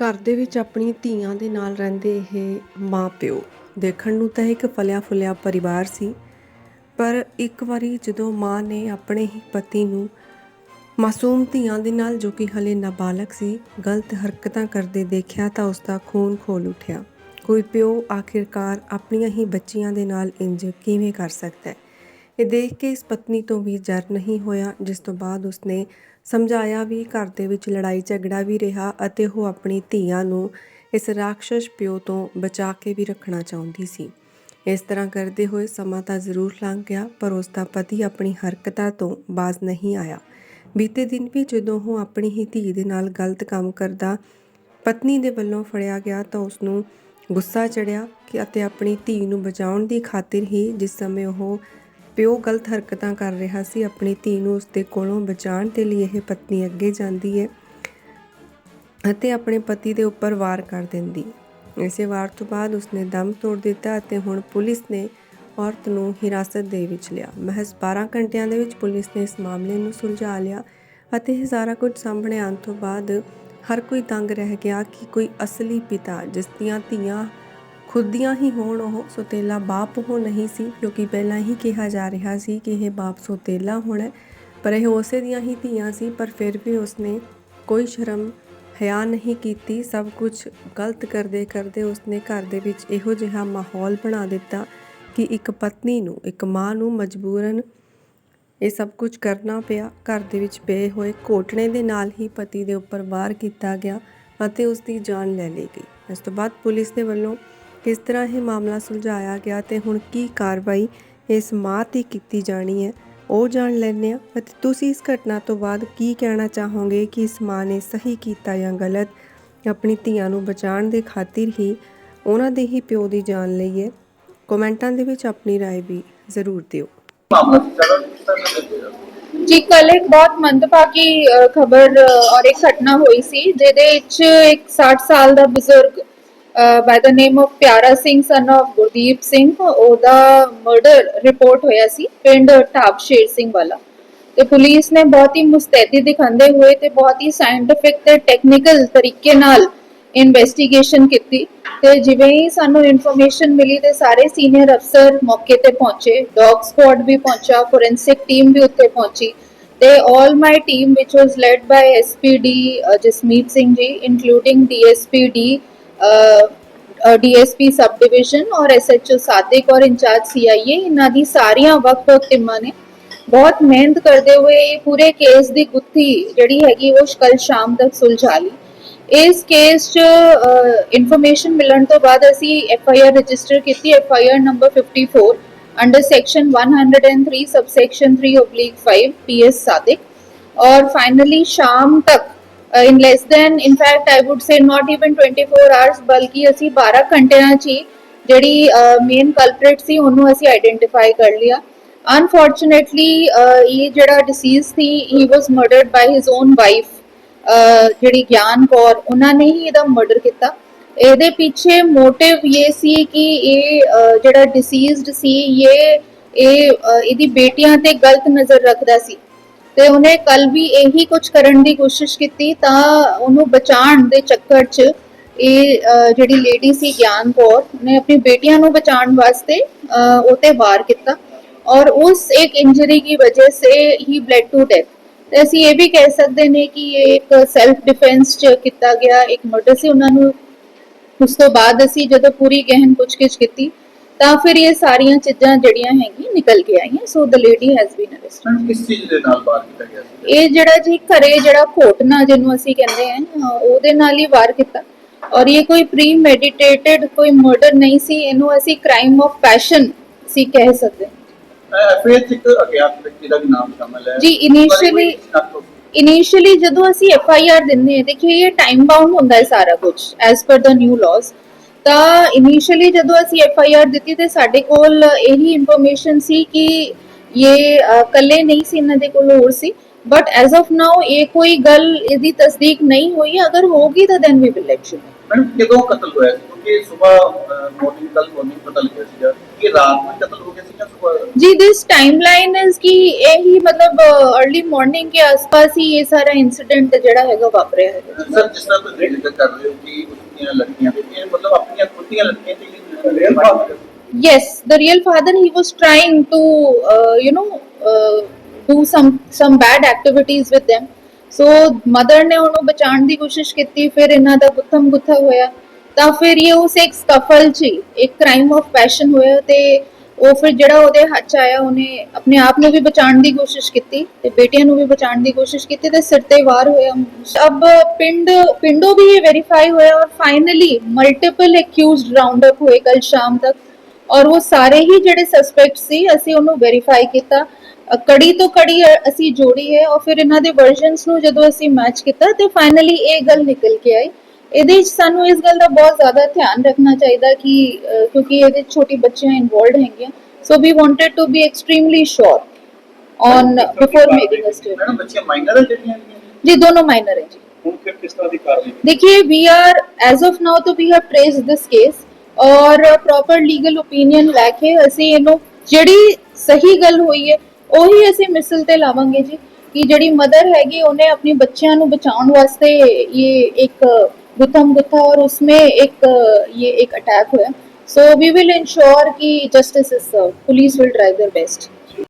ਘਰ ਦੇ ਵਿੱਚ ਆਪਣੀ ਧੀਆਂ ਦੇ ਨਾਲ ਰਹਿੰਦੇ ਇਹ ਮਾਂ-ਪਿਓ ਦੇਖਣ ਨੂੰ ਤਾਂ ਇੱਕ ਫਲਿਆ ਫੁੱਲਿਆ ਪਰਿਵਾਰ ਸੀ, ਪਰ ਇੱਕ ਵਾਰੀ ਜਦੋਂ ਮਾਂ ਨੇ ਆਪਣੇ ਹੀ ਪਤੀ ਨੂੰ ਮਾਸੂਮ ਧੀਆਂ ਦੇ ਨਾਲ ਜੋ ਕਿ ਹਲੇ ਨਾਬਾਲਗ ਸੀ, ਗਲਤ ਹਰਕਤਾਂ ਕਰਦੇ ਦੇਖਿਆ ਤਾਂ ਉਸ ਦਾ ਖੂਨ ਖੋਲ ਉੱਠਿਆ। ਕੋਈ ਪਿਓ ਆਖਿਰਕਾਰ ਆਪਣੀਆਂ ਹੀ ਬੱਚੀਆਂ ਦੇ ਨਾਲ ਇੰਜ ਕਿਵੇਂ ਕਰ ਸਕਦਾ ਹੈ? ਇਹ ਦੇਖ ਕੇ ਇਸ ਪਤਨੀ ਤੋਂ ਵੀ ਜਰ ਨਹੀਂ ਹੋਇਆ, ਜਿਸ ਤੋਂ ਬਾਅਦ ਉਸਨੇ ਸਮਝਾਇਆ ਵੀ ਘਰ ਦੇ ਵਿੱਚ ਲੜਾਈ ਝਗੜਾ ਵੀ ਰਿਹਾ ਅਤੇ ਉਹ ਆਪਣੀ ਧੀਆਂ ਨੂੰ ਇਸ ਰਾਖਸ਼ ਪਿਓ ਤੋਂ ਬਚਾ ਕੇ ਵੀ ਰੱਖਣਾ ਚਾਹੁੰਦੀ ਸੀ। ਇਸ ਤਰ੍ਹਾਂ ਕਰਦੇ ਹੋਏ ਸਮਾਂ ਤਾਂ ਜ਼ਰੂਰ ਲੰਘ ਗਿਆ, ਪਰ ਉਸ ਦਾ ਪਤੀ ਆਪਣੀ ਹਰਕਤਾਂ ਤੋਂ ਬਾਜ਼ ਨਹੀਂ ਆਇਆ। ਬੀਤੇ ਦਿਨ ਵੀ ਜਦੋਂ ਉਹ ਆਪਣੀ ਹੀ ਧੀ ਦੇ ਨਾਲ ਗਲਤ ਕੰਮ ਕਰਦਾ ਪਤਨੀ ਦੇ ਵੱਲੋਂ ਫੜਿਆ ਗਿਆ ਤਾਂ ਉਸ ਨੂੰ ਗੁੱਸਾ ਚੜਿਆ ਕਿ ਅਤੇ ਆਪਣੀ ਧੀ ਨੂੰ ਬਚਾਉਣ ਦੀ ਖਾਤਰ ਹੀ ਜਿਸ ਸਮੇਂ ਉਹ ਪਿਓ ਗਲਤ ਹਰਕਤਾਂ ਕਰ ਰਿਹਾ ਸੀ, ਆਪਣੀ ਧੀ ਨੂੰ ਉਸ ਦੇ ਕੋਲੋਂ ਬਚਾਉਣ ਦੇ ਲਈ ਇਹ ਪਤਨੀ ਅੱਗੇ ਜਾਂਦੀ ਹੈ ਅਤੇ ਆਪਣੇ ਪਤੀ ਦੇ ਉੱਪਰ ਵਾਰ ਕਰ ਦਿੰਦੀ। ਇਸੇ ਵਾਰ ਤੋਂ ਬਾਅਦ ਉਸਨੇ ਦਮ ਤੋੜ ਦਿੱਤਾ ਅਤੇ ਹੁਣ ਪੁਲਿਸ ਨੇ ਔਰਤ ਨੂੰ ਹਿਰਾਸਤ ਦੇ ਵਿੱਚ ਲਿਆ। ਮਹਿਜ਼ 12 ਘੰਟਿਆਂ ਦੇ ਵਿੱਚ ਪੁਲਿਸ ਨੇ ਇਸ ਮਾਮਲੇ ਨੂੰ ਸੁਲਝਾ ਲਿਆ ਅਤੇ ਇਹ ਸਾਰਾ ਕੁਝ ਸਾਹਮਣੇ ਆਉਣ ਤੋਂ ਬਾਅਦ ਹਰ ਕੋਈ ਤੰਗ ਰਹਿ ਗਿਆ ਕਿ ਕੋਈ ਅਸਲੀ ਪਿਤਾ, ਜਿਸ ਦੀਆਂ ਧੀਆਂ ਖੁਦ ਦੀਆਂ ਹੀ ਹੋਣ, ਉਹ ਸੋਤੇਲਾ ਬਾਪ ਉਹ ਨਹੀਂ ਸੀ ਕਿਉਂਕਿ ਪਹਿਲਾਂ ਹੀ ਕਿਹਾ ਜਾ ਰਿਹਾ ਸੀ ਕਿ ਇਹ ਬਾਪ ਸੋਤੇਲਾ ਹੋਣਾ ਪਰ ਇਹ ਉਸੇ ਦੀਆਂ ਹੀ ਧੀਆਂ ਸੀ, ਪਰ ਫਿਰ ਵੀ ਉਸਨੇ ਕੋਈ ਸ਼ਰਮ ਹਿਆ ਨਹੀਂ ਕੀਤੀ। ਸਭ ਕੁਝ ਗਲਤ ਕਰਦੇ ਕਰਦੇ ਉਸਨੇ ਘਰ ਦੇ ਵਿੱਚ ਇਹੋ ਜਿਹਾ ਮਾਹੌਲ ਬਣਾ ਦਿੱਤਾ ਕਿ ਇੱਕ ਪਤਨੀ ਨੂੰ, ਇੱਕ ਮਾਂ ਨੂੰ ਮਜਬੂਰਨ ਇਹ ਸਭ ਕੁਝ ਕਰਨਾ ਪਿਆ। ਘਰ ਦੇ ਵਿੱਚ ਪਏ ਹੋਏ ਕੋਟਣੇ ਦੇ ਨਾਲ ਹੀ ਪਤੀ ਦੇ ਉੱਪਰ ਵਾਰ ਕੀਤਾ ਗਿਆ ਅਤੇ ਉਸ ਦੀ ਜਾਨ ਲੈ ਲਈ ਗਈ। ਇਸ ਤੋਂ ਬਾਅਦ ਪੁਲਿਸ ਦੇ ਵੱਲੋਂ ਕਿਸ ਤਰ੍ਹਾਂ ਇਹ ਮਾਮਲਾ ਸੁਲਝਾਇਆ ਗਿਆ ਤੇ ਹੁਣ ਕੀ ਕਾਰਵਾਈ ਇਸ ਮਾਂ ਤੇ ਕੀਤੀ ਜਾਣੀ ਹੈ ਉਹ ਜਾਣ ਲੈਂਦੇ ਹਾਂ ਅਤੇ ਤੁਸੀਂ ਇਸ ਘਟਨਾ ਤੋਂ ਬਾਅਦ ਕੀ ਕਹਿਣਾ ਚਾਹੋਗੇ ਕਿ ਇਸ ਮਾਂ ਨੇ ਸਹੀ ਕੀਤਾ ਜਾਂ ਗਲਤ ਆਪਣੀ ਧੀਆਂ ਨੂੰ ਬਚਾਉਣ ਦੇ ਖਾਤਰ ਹੀ ਉਹਨਾਂ ਦੇ ਹੀ ਪਿਓ ਦੀ ਜਾਨ ਲਈ ਹੈ ਕਮੈਂਟਾਂ ਦੇ ਵਿੱਚ ਆਪਣੀ رائے ਵੀ ਜ਼ਰੂਰ ਦਿਓ ਮਾਮਲਾ ਸੀ ਸਾਰਾ ਕਿਸ ਤਰ੍ਹਾਂ ਦਾ ਲੱਗਿਆ ਜੀ ਕੱਲ ਇੱਕ ਬਹੁਤ ਮੰਦਭਾਗੀ ਅ, ਖਬਰ ਅ, ਔਰ ਇੱਕ ਘਟਨਾ ਹੋਈ ਸੀ ਜਿਹਦੇ ਵਿੱਚ ਇੱਕ 60 ਸਾਲ ਦਾ ਬਜ਼ੁਰਗ by the name of Piara Singh son of Gurdeep Singh, ਉਹਦਾ ਮਰਡਰ ਰਿਪੋਰਟ ਹੋਇਆ ਸੀ ਪਿੰਡ ਢਾਬ ਸਿੰਘ ਵਾਲਾ। ਤੇ ਪੁਲਿਸ ਨੇ ਬਹੁਤ ਹੀ ਮੁਸਤੈਦੀ ਦਿਖਾਉਂਦੇ ਹੋਏ ਤੇ ਬਹੁਤ ਹੀ ਸਾਇੰਟਿਫਿਕ ਤੇ ਟੈਕਨੀਕਲ ਤਰੀਕੇ ਨਾਲ ਇਨਵੈਸਟੀਗੇਸ਼ਨ ਕੀਤੀ। ਤੇ ਜਿਵੇਂ ਹੀ ਸਾਨੂੰ ਇਨਫੋਰਮੇਸ਼ਨ ਮਿਲੀ ਤੇ ਸਾਰੇ ਸੀਨੀਅਰ ਅਫਸਰ ਮੌਕੇ ਤੇ ਪਹੁੰਚੇ। ਡੌਗ ਸਕੁਆਡ ਵੀ ਪਹੁੰਚਾ ਫੋਰੈਂਸਿਕ ਟੀਮ ਵੀ ਉੱਥੇ ਪਹੁੰਚੀ। ਤੇ all my team, which was led by SPD Jasmeet Singh ਜੀ, including DSPD uh, uh, DSP sub division ਔਰ SHO ਸਾਦਿਕ ਔਰ ਇੰਚਾਰਜ CIA ਇਹਨਾਂ ਦੀ ਸਾਰੀਆਂ ਵੱਖ-ਵੱਖ ਟੀਮਾਂ ਨੇ ਬਹੁਤ ਮਿਹਨਤ ਕਰਦੇ ਹੋਏ ਇਹ ਪੂਰੇ ਕੇਸ ਦੀ ਗੁੱਥੀ ਜਿਹੜੀ ਹੈਗੀ ਉਹ ਕੱਲ ਸ਼ਾਮ ਤੱਕ ਸੁਲਝਾ ਲਈ। ਇਸ ਕੇਸ 'ਚ ਇਨਫੋਰਮੇਸ਼ਨ ਮਿਲਣ ਤੋਂ ਬਾਅਦ ਅਸੀਂ ਐਫ ਆਈ ਆਰ ਰਜਿਸਟਰ ਕੀਤੀ F I R number 54 under section 103 subsection 3 oblique 5 PS Sadiq ਔਰ ਫਾਈਨਲੀ ਸ਼ਾਮ ਤੱਕ in less than in fact I would say not even 24 hours ਬਲਕਿ ਅਸੀਂ 12 ਘੰਟਿਆਂ 'ਚ ਹੀ ਜਿਹੜੀ ਮੇਨ ਕਲਪ੍ਰੇਟ ਸੀ, ਉਹਨੂੰ ਅਸੀਂ ਆਈਡੈਂਟੀਫਾਈ ਕਰ ਲਿਆ। ਅਨਫੋਰਚੂਨੇਟਲੀ ਇਹ ਜਿਹੜਾ deceased C he was murdered by his own wife ਜਿਹੜੀ ਗਿਆਨ ਕੌਰ, ਉਹਨਾਂ ਨੇ ਹੀ ਇਹਦਾ ਮਰਡਰ ਕੀਤਾ। ਇਹਦੇ ਪਿੱਛੇ ਮੋਟਿਵ ਇਹ ਸੀ ਕਿ ਇਹ ਜਿਹੜਾ ਡਿਸੀਜ਼ਡ ਸੀ, ਇਹ ਇਹ ਇਹਦੀ ਬੇਟੀਆਂ ਤੇ ਗਲਤ ਨਜ਼ਰ ਰੱਖਦਾ ਸੀ। ਤੇ ਉਹਨੇ ਕੱਲ ਵੀ ਇਹੀ ਕੁਝ ਕਰਨ ਦੀ ਕੋਸ਼ਿਸ਼ ਕੀਤੀ ਤਾਂ ਉਹਨੂੰ ਬਚਾਉਣ ਦੇ ਚੱਕਰ 'ਚ ਇਹ ਜਿਹੜੀ ਲੇਡੀ ਸੀ ਗਿਆਨ ਕੌਰ ਨੇ ਆਪਣੀ ਬੇਟੀਆਂ ਨੂੰ ਬਚਾਉਣ ਵਾਸਤੇ ਅਹ, ਵਾਰ ਕੀਤਾ ਔਰ ਉਸ ਇੱਕ ਇੰਜਰੀ ਦੀ ਵਜ੍ਹਾ ਸੇ ਹੀ ਬਲੈਡ ਟੂ ਡੈਥ ਤੇ ਅਸੀਂ ਇਹ ਵੀ ਕਹਿ ਸਕਦੇ ਨੇ ਕਿ ਇਹ ਇੱਕ ਸੈਲਫ ਡਿਫੈਂਸ ਚ ਕੀਤਾ ਗਿਆ ਇੱਕ ਮਰਡਰ ਸੀ ਉਹਨਾਂ ਨੂੰ। ਉਸ ਤੋਂ ਬਾਅਦ ਅਸੀਂ ਜਦੋਂ ਪੂਰੀ ਗਹਿਨ ਪੁੱਛਗਿੱਛ ਕੀਤੀ ਤਾਂ ਫਿਰ ਇਹ ਸਾਰੀਆਂ ਚੀਜ਼ਾਂ ਜਿਹੜੀਆਂ ਹੈਗੀਆਂ ਨਿਕਲ ਕੇ ਆਈਆਂ। So the lady has been arrested ਕਿਸ ਚੀਜ਼ ਦੇ ਨਾਲ ਬਾਤ ਕੀਤਾ ਗਿਆ ਸੀ? ਇਹ ਜਿਹੜਾ ਜੀ ਘਰੇ ਜਿਹੜਾ ਘੋਟਣਾ ਜਿਹਨੂੰ ਅਸੀਂ ਕਹਿੰਦੇ ਆ ਉਹਦੇ ਨਾਲ ਹੀ ਵਾਰ ਕੀਤਾ। ਔਰ ਇਹ ਕੋਈ ਪ੍ਰੀ ਮੈਡੀਟੇਟਡ ਕੋਈ ਮਰਡਰ ਨਹੀਂ ਸੀ ਇਹਨੂੰ ਅਸੀਂ ਕ੍ਰਾਈਮ ਆਫ ਪੈਸ਼ਨ ਸੀ ਕਹਿ ਸਕਦੇ। ਇੱਕ ਅਗਿਆਤ ਵਿਅਕਤੀ ਦਾ ਨਾਮ ਸ਼ਾਮਲ ਹੈ। ਜੀ, ਇਨੀਸ਼ੀਅਲੀ ਜਦੋਂ ਅਸੀਂ ਐਫ ਆਈ ਆਰ ਦਿੰਦੇ ਹਾਂ ਦੇਖਿਏ ਇਹ ਟਾਈਮ ਬਾਉਂਡ ਹੁੰਦਾ ਹੈ ਸਾਰਾ ਕੁਝ ਐਸ ਪਰ ਦਾ ਨਿਊ ਲਾਜ਼ ਤਾਂ ਇਨੀਸ਼ੀਅਲੀ ਜਦੋਂ ਅਸੀਂ ਐਫ ਆਈ ਆਰ ਦਿੱਤੀ ਤੇ ਸਾਡੇ ਕੋਲ ਇਹੀ ਇਨਫੋਰਮੇਸ਼ਨ ਸੀ ਕਿ ਇਹ ਅ, ਇਕੱਲੇ ਨਹੀਂ ਸੀ ਇਹਨਾਂ ਦੇ ਕੋਲ ਹੋਰ ਸੀ। ਬਟ ਐਜ਼ ਆਫ ਨਾਓ ਇਹ ਕੋਈ ਗੱਲ ਇਹਦੀ ਤਸਦੀਕ ਨਹੀਂ ਹੋਈ ਅਗਰ ਹੋਗੀ ਤਾਂ then we will let you madam ਕਦੋਂ ਕਤਲ ਹੋਇਆ ਸੀ ਕਿਉਂਕਿ ਸਵੇਰ ਮਾਰਨਿੰਗ ਕੱਲ ਮਾਰਨਿੰਗ ਪਤਾ ਲੱਗਿਆ ਸੀਗਾ ਕਿ ਰਾਤ ਨੂੰ ਕਤਲ ਹੋ ਗਿਆ ਸੀ ਜਾਂ ਸਵੇਰ ਜੀ ਦਿਸ ਟਾਈਮਲਾਈਨ ਇਜ਼ ਕਿ ਇਹ ਹੀ ਮਤਲਬ अर्ਲੀ ਮਾਰਨਿੰਗ ਕੇ ਆਸ-ਪਾਸ ਹੀ ਇਹ ਸਾਰਾ ਇਨਸੀਡੈਂਟ ਜਿਹੜਾ ਹੈਗਾ ਵਾਪਰਿਆ ਹੈ ਸਰ ਜਿਸ ਤਰ੍ਹਾਂ ਤੁਸੀਂ ਜ਼ਿਕਰ ਕਰ ਰਹੇ ਹੋ ਕਿ ਉਸਦੀਆਂ ਲੜਕੀਆਂ ਤੇ ਇਹ ਮਤਲਬ ਆਪਣੀਆਂ ਖੁਦੀਆਂ ਲੜਕੀਆਂ ਤੇ real father yes the real father he was trying to uh, you know uh, do some some bad activities with them. So, mother ਨੇ ਉਹਨੂੰ ਬਚਾਉਣ ਦੀ ਕੋਸ਼ਿਸ਼ ਕੀਤੀ, ਫਿਰ ਇਹਨਾਂ ਦਾ ਗੁੱਥਮ ਗੁੱਥਾ ਹੋਇਆ। ਤਾਂ ਫਿਰ ਇਹ ਉਸ ਇੱਕ ਸਕਫਲ ਚ ਇੱਕ ਕ੍ਰਾਈਮ ਆਫ ਪੈਸ਼ਨ ਹੋਇਆ ਤੇ ਉਹ ਫਿਰ ਜਿਹੜਾ ਉਹਦੇ ਹੱਥ 'ਚ ਆਇਆ, ਉਹਨੇ ਆਪਣੇ ਆਪ ਨੂੰ ਵੀ ਬਚਾਉਣ ਦੀ ਕੋਸ਼ਿਸ਼ ਕੀਤੀ ਤੇ ਬੇਟੀਆਂ ਨੂੰ ਵੀ ਬਚਾਉਣ ਦੀ ਕੋਸ਼ਿਸ਼ ਕੀਤੀ ਤੇ ਸਿਰ ਤੇ ਵਾਰ ਹੋਇਆ। ਅਬ ਪਿੰਡ, ਪਿੰਡੋਂ ਵੀ ਇਹ ਵੈਰੀਫਾਈ ਹੋਇਆ ਔਰ finally multiple accused round up ਹੋਏ ਕੱਲ ਸ਼ਾਮ ਤੱਕ। ਔਰ ਉਹ ਸਾਰੇ ਹੀ ਜਿਹੜੇ ਸਸਪੈਕਟ ਸੀ, ਅਸੀਂ ਉਹਨੂੰ ਵੈਰੀਫਾਈ ਕੀਤਾ। ਕੜੀ ਤੋਂ ਕੜੀ ਅਸੀਂ ਜੋੜੀ ਹੈ ਔਰ ਫਿਰ ਇਹਨਾਂ ਦੇ ਵਰਜ਼ਨਸ ਨੂੰ ਜਦੋਂ ਅਸੀਂ ਮੈਚ ਕੀਤਾ ਤੇ ਫਾਈਨਲੀ ਇਹ ਗੱਲ ਨਿਕਲ ਕੇ ਆਈ। ਇਹਦੇ ਵਿੱਚ ਸਾਨੂੰ ਇਸ ਗੱਲ ਦਾ ਬਹੁਤ ਜ਼ਿਆਦਾ ਧਿਆਨ ਰੱਖਣਾ ਚਾਹੀਦਾ ਕਿ ਕਿਉਂਕਿ ਇਹਦੇ ਛੋਟੇ ਬੱਚੀਆਂ ਇਨਵੋਲਡ ਹੈਗੀਆਂ। So we wanted to be extremely sure on before making a statement ਜੀ ਦੋਨੋਂ ਮਾਈਨਰ ਹੈ ਜੀ। ਹੁਣ ਫਿਰ ਕਿਸ ਤਰ੍ਹਾਂ ਦੀ ਕਾਰਵਾਈ ਦੇਖिए we are as of now ਤੋਂ we have traced this case ਔਰ ਪ੍ਰੋਪਰ ਲੀਗਲ ਓਪੀਨੀਅਨ ਲੈ ਕੇ ਅਸੀਂ ਸਹੀ ਗੱਲ ਹੋਈ ਹੈ ਉਹੀ ਅਸੀਂ ਮਿਸਲ ਤੇ ਲਾਵਾਂਗੇ ਜੀ, ਕਿ ਜਿਹੜੀ ਮਦਰ ਹੈਗੀ, ਉਹਨੇ ਆਪਣੇ ਬੱਚਿਆਂ ਨੂੰ ਬਚਾਉਣ ਵਾਸਤੇ ਇਹ ਇੱਕ ਗੁੱਥਮ ਗੁੱਥਾ ਔਰ ਉਸਮੇ ਇੱਕ, ਇਹ ਇੱਕ ਅਟੈਕ ਹੋਇਆ। ਸੋ ਵੀ ਵਿਲ ਇਨਸ਼ੋਰ ਕਿ justice is police will drive their best